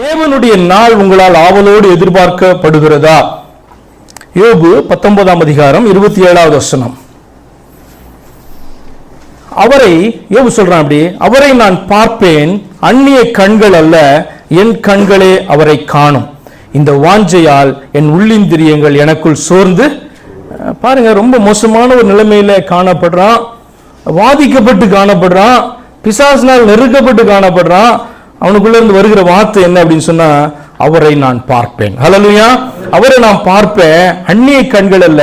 தேவனுடைய நாள் உங்களால் ஆவலோடு எதிர்பார்க்கப்படுகிறதா? யோபு பத்தொன்பதாம் அதிகாரம் இருபத்தி ஏழாவது வசனம். அவரை யோபு சொல்றான் அப்படி அவரை நான் பார்ப்பேன் அந்நிய கண்கள் அல்ல என் கண்களே அவரை காணும். இந்த வாஞ்சையால் என் உள்ளிந்திரியங்கள் எனக்குள் சோர்ந்து பாருங்க ரொம்ப மோசமான ஒரு நிலைமையில காணப்படுறான் வாதிக்கப்பட்டு காணப்படுறான் பிசாசினால் நெருக்கப்பட்டு காணப்படுறான் அவனுக்குள்ள இருந்து வருகிற வார்த்தை என்ன அப்படின்னு சொன்னா அவரை நான் பார்ப்பேன். ஹலலுயா அவரை நான் பார்ப்பேன் அந்நிய கண்கள் அல்ல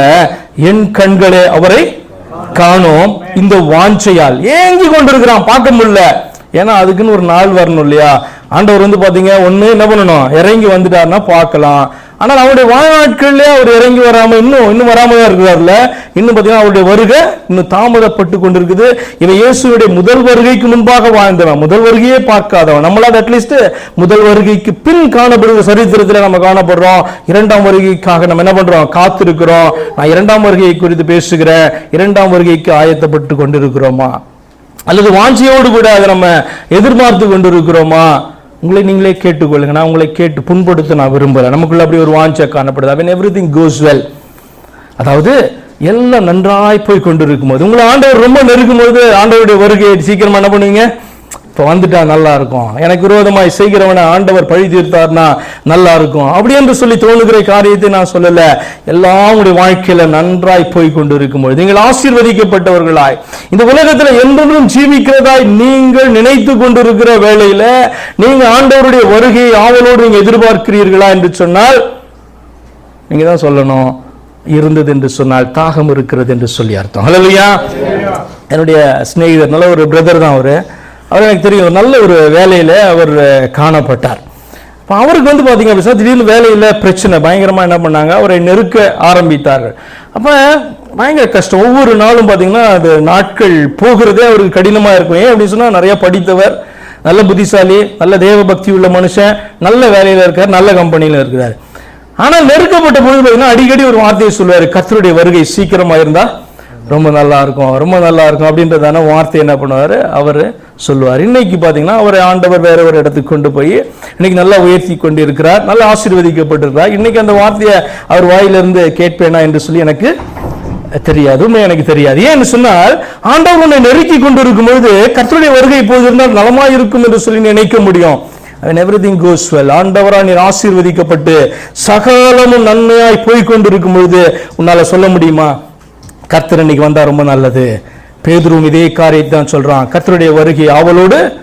என் கண்களே அவரை காணோம். இந்த வாஞ்சையால் ஏங்கி கொண்டிருக்கிறான் பார்க்க முடியல. ஏன்னா அதுக்குன்னு ஒரு நாள் வரணும் இல்லையா? ஆண்டவர் வந்து பார்த்தீங்க ஒண்ணு என்ன பண்ணணும்? இறங்கி வந்துட்டாருன்னா பார்க்கலாம். ஆனால் அவருடைய வாழ்நாட்கள்லேயே அவர் இறங்கி வராமல் இன்னும் இன்னும் வராமல் தான் இருக்கிறார்ல. இன்னும் பார்த்தீங்கன்னா அவருடைய வருகை இன்னும் தாமதப்பட்டு கொண்டிருக்குது. இவன் இயேசுடைய முதல் வருகைக்கு முன்பாக வாழ்ந்தவன் முதல் வருகையே பார்க்காதவன். நம்மளால் அட்லீஸ்ட் முதல் வருகைக்கு பின் காணப்படுகிற சரித்திரத்தில் நம்ம காணப்படுறோம். இரண்டாம் வருகைக்காக நம்ம என்ன பண்றோம்? காத்திருக்கிறோம். நான் இரண்டாம் வருகையை குறித்து பேசுகிறேன். இரண்டாம் வருகைக்கு ஆயத்தப்பட்டு கொண்டிருக்கிறோமா? அல்லது வாஞ்சியோடு கூட அதை நம்ம எதிர்பார்த்து கொண்டிருக்கிறோமா? உங்களை நீங்களே கேட்டுக்கொள்ளுங்க. நான் உங்களை கேட்டு புண்படுத்த நான் விரும்புகிறேன் நமக்குள்ள அப்படி ஒரு வாஞ்சை காணப்படுது. அவன் எவ்ரி திங் கோஸ் வெல் அதாவது எல்லாம் நன்றாய் போய் கொண்டு இருக்கும்போது உங்களை ஆண்டவர் ரொம்ப நெருக்கும் போது ஆண்டவருடைய வருகை சீக்கிரமா என்ன பண்ணுவீங்க? இப்போ வந்துட்டா நல்லா இருக்கும். எனக்கு விரோதமாய் செய்கிறவனை ஆண்டவர் பழி தீர்த்தார்னா நல்லா இருக்கும். அப்படி என்று சொல்லி தோணுகிற காரியத்தை நான் சொல்லல. எல்லாம் உடைய வாழ்க்கையில நன்றாய் போய் கொண்டு இருக்கும்போது நீங்கள் ஆசீர்வதிக்கப்பட்டவர்களாய். இந்த உலகத்துல என்றென்றும் ஜீவிக்கிறதாய் நீங்கள் நினைத்து கொண்டிருக்கிற வேளையில நீங்க ஆண்டவருடைய வருகையை ஆவலோடு நீங்க எதிர்பார்க்கிறீர்களா என்று சொன்னால் நீங்க தான் சொல்லணும். இருந்தது என்று சொன்னால் தாகம் இருக்கிறது என்று சொல்லி அர்த்தம். ஹalleluya என்னுடைய சிநேகிதர் நல்ல ஒரு பிரதர் தான் அவர். அவர் எனக்கு தெரியும் ஒரு நல்ல ஒரு வேலையில் அவர் காணப்பட்டார். இப்போ அவருக்கு வந்து பார்த்தீங்க அப்படின்னா திடீர்னு வேலையில் பிரச்சனை பயங்கரமாக என்ன பண்ணாங்க அவரை நெருக்க ஆரம்பித்தார்கள். அப்போ பயங்கர கஷ்டம். ஒவ்வொரு நாளும் பார்த்தீங்கன்னா அது நாட்கள் போகிறதே அவருக்கு கடினமாக இருக்கும். ஏன் அப்படின்னு சொன்னால் நிறைய படித்தவர் நல்ல புத்திசாலி நல்ல தேவ பக்தி உள்ள மனுஷன் நல்ல வேலையில் இருக்கார் நல்ல கம்பெனியில் இருக்கிறார். ஆனால் நெருக்கப்பட்ட பொழுது பார்த்தீங்கன்னா அடிக்கடி ஒரு வார்த்தையை சொல்லுவார் கத்தருடைய வருகை சீக்கிரமாக இருந்தால் ரொம்ப நல்லா இருக்கும் ரொம்ப நல்லா இருக்கும் அப்படின்றதான வார்த்தை என்ன பண்ணுவார்? அவர் சொல்லுவார். இன்னைக்கு பார்த்தீங்கன்னா அவரை ஆண்டவர் வேற ஒரு இடத்துக்கு கொண்டு போய் இன்னைக்கு நல்லா உயர்த்தி கொண்டு இருக்கிறார் நல்லா ஆசீர்வதிக்கப்பட்டிருக்கிறார். இன்னைக்கு அந்த வார்த்தையை அவர் வாயிலிருந்து கேட்பேனா என்று சொல்லி எனக்கு தெரியாது உண்மை எனக்கு தெரியாது. ஏன்னு சொன்னால் ஆண்டவர் உன்னை நெருக்கி கொண்டு இருக்கும்பொழுது கத்தருடைய வருகை இப்போது இருந்தால் நலமா இருக்கும் என்று சொல்லி நினைக்க முடியும். And திங் goes ஆண்டவரா நீர் ஆசீர்வதிக்கப்பட்டு சகலமும் நன்மையாய் போய் கொண்டிருக்கும் பொழுது உன்னால சொல்ல முடியுமா? கர்த்தர் இன்னைக்கு வந்தா ரொம்ப நல்லது. பேதுருவும் இதே காரியத்தை தான் சொல்றான். கத்தருடைய வருகை அவளோடு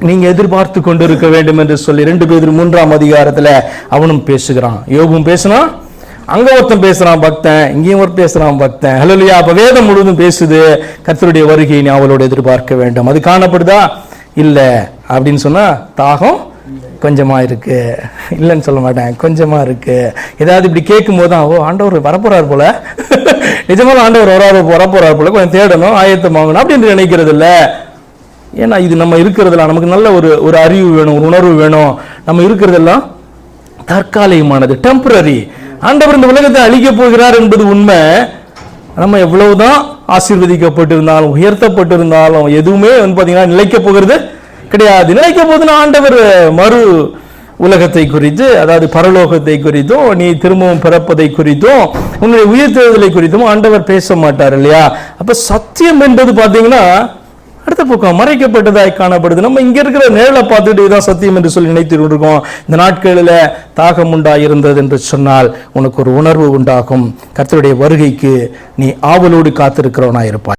நீங்க எதிர்பார்த்து கொண்டிருக்க வேண்டும் என்று சொல்லி ரெண்டு பேர் மூன்றாம் அதிகாரத்துல அவனும் பேசுகிறான். யோகும் பேசுனான் அங்க ஒருத்தன் பேசுறான் பக்தன். இங்கேயும் ஒரு பேசுறான் பக்தன். ஹலோ இல்லையா அப்ப வேதம் முழுவதும் பேசுது கத்தருடைய வருகையை நீ அவளோடு எதிர்பார்க்க வேண்டும். அது காணப்படுதா? இல்ல. அப்படின்னு சொன்னா தாகம் கொஞ்சமா இருக்கு. இல்லைன்னு சொல்ல மாட்டேன். கொஞ்சமா இருக்கு. ஏதாவது இப்படி கேட்கும் போது தான் ஓ ஆண்டவர் வரப்போறார் போல. நிஜமான ஆண்டவர் வராத வரப்போறார் போல கொஞ்சம் தேடணும் ஆயத்தமாகணும் அப்படின்னு நினைக்கிறது இல்ல ஏன்னா இது நம்ம இருக்கிறதுல நமக்கு நல்ல ஒரு ஒரு அறிவு வேணும் ஒரு உணர்வு வேணும். நம்ம இருக்கிறதெல்லாம் தற்காலிகமானது டெம்பரரி ஆண்டவர் இந்த உலகத்தை அழிக்க போகிறார் என்பது உண்மை. நம்ம எவ்வளவுதான் ஆசீர்வதிக்கப்பட்டிருந்தாலும் உயர்த்தப்பட்டிருந்தாலும் எதுவுமே வந்து பார்த்தீங்கன்னா நிலைக்க போகிறது கிடையாது. நிலைக்க போதுன்னா ஆண்டவர் மறு உலகத்தை குறித்து அதாவது பரலோகத்தை குறித்தும் நீ திரும்பவும் பிறப்பதை குறித்தும் உன்னுடைய தேர்தலை குறித்தும் ஆண்டவர் பேச மாட்டார் இல்லையா? அப்ப சத்தியம் என்பது பார்த்தீங்கன்னா அடுத்த பக்கம் மறைக்கப்பட்டதாய் காணப்படுது. நம்ம இங்க இருக்கிற நேரில் பார்த்துட்டு தான் சத்தியம் என்று சொல்லி நினைத்து இந்த நாட்களில் தாகம் உண்டாயிருந்தது என்று சொன்னால் உனக்கு ஒரு உணர்வு உண்டாகும். கர்த்தருடைய வருகைக்கு நீ ஆவலோடு காத்திருக்கிறவனாயிருப்பாய்.